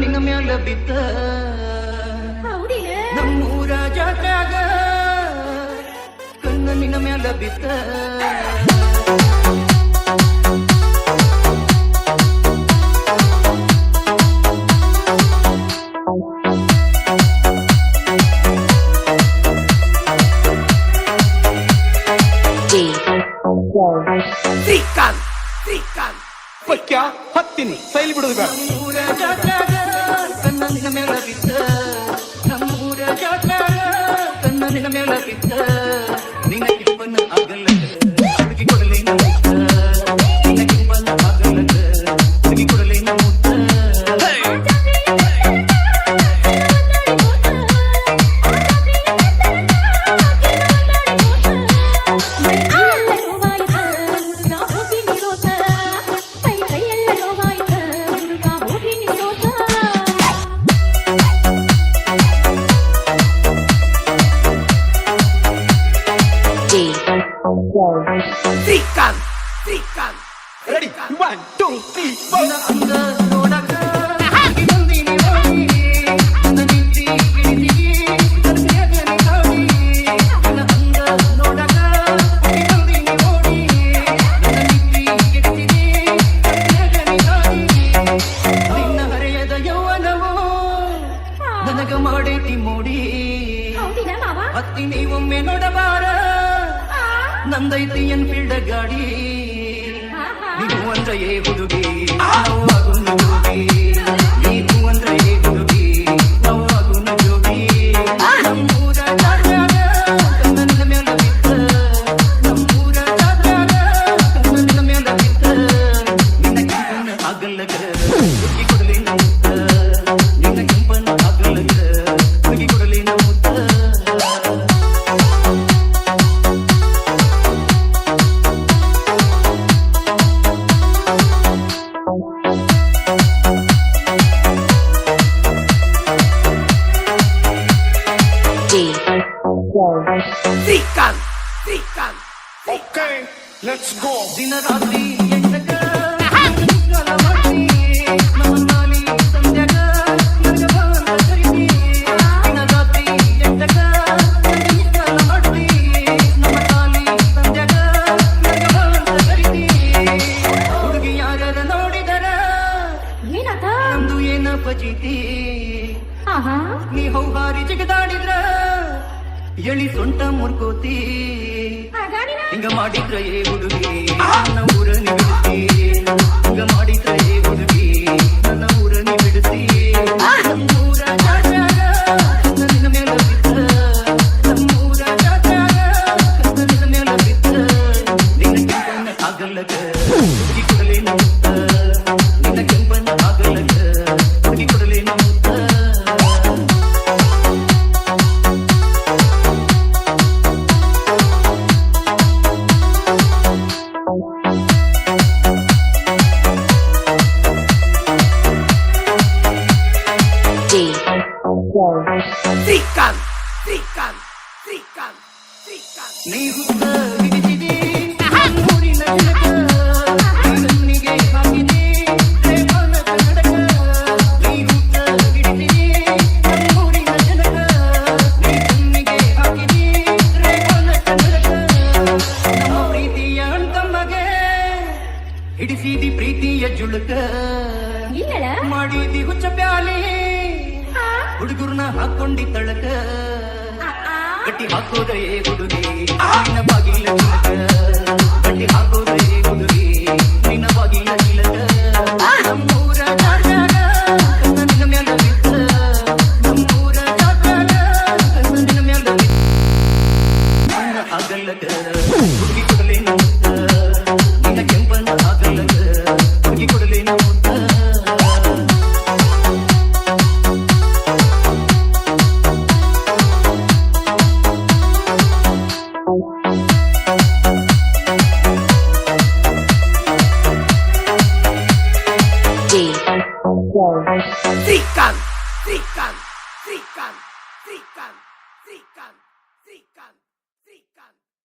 ನಿನ್ನ ಮ್ಯಾಲ ಬಿದ್ದ ಹೌದಿಲ್ಲ ನಮ್ಮೂರ ಜಾತ್ರ್ಯಾಗ ಕಣ್ಣ ನಿನ್ನ ಮ್ಯಾಲ ಬಿದ್ದ D ಶ್ರೀಕಾಂತ್ ಶ್ರೀಕಾಂತ್ ಪಕ್ಯ ಹತ್ತಿನಿ. ಸೈಲ್ ಬಿಡುದು ಬೇಡ. ನಮ್ಮೂರ ಜಾತ್ರ್ಯಾಗ ಕಣ್ಣ ನಿನ್ನ ಮ್ಯಾಲ ಬಿದ್ದ. Srikanth Srikanth ready one two three ನಿನ್ನ ನಂದೈತಿ ಎನ್ಫೀಲ್ಡ್ ಗಾಡಿ ನೀವು ಅಂದ್ರೆ ಏ ಹುಡುಗಿ ನಾವು ಆಗುನ್ನ ಯಾರ ನೋಡಿದರ ನಮ್ದು ಏನ ಪಜಿತಿ? ನೀ ಹೌಹಾರಿ ಜಿಗದಾಡಿದ್ರ ಎಳಿ ಸೊಂಟ ಮುರ್ಕೋತಿ. ಹಿಂಗ ಮಾಡಿದ್ರೆ ಹುಡುಗಿ ನನ್ನ ಊರಲ್ಲಿ ಬಿಡುತ್ತಿ ಹಿಂಗ ಮಾಡಿದ್ರೆ ಹುಡುಗಿ ನನ್ನ ಊರಲ್ಲಿ ಬಿಡುತ್ತಿ ನಮ್ಮೂರ ನಿನ್ನ ಮ್ಯಾಲ ಬಿದ್ದ. ನಮ್ಮೂರ ಜಾತ್ರ್ಯಾಗ ಕಣ್ಣ ಬಿದ್ದ. ನಿನ್ನ ಕೆಂಪನ ಹುಡುಗಿ ಕೊಡಲಿ ಮುತ್ತ ನಿನ್ನ ಕೆಂಪನ ಆಗಲ್ಲಗ ನಮ್ಮ ಪ್ರೀತಿಯ ಅಣ್ತಮ್ಮಗೆ ಹಿಡಿಸಿದಿ ಪ್ರೀತಿಯ ಜುಳುಕ. ಮಾಡಿದಿ ಹುಚ್ಚ ಪ್ಯಾಲೆ. ಹುಡುಗರ್ನ ಹಾಕೊಂಡಿ ತಳಕ. ఒకటి మహోదయేవుడునే Sikan! Sikan! Sikan! Sikan!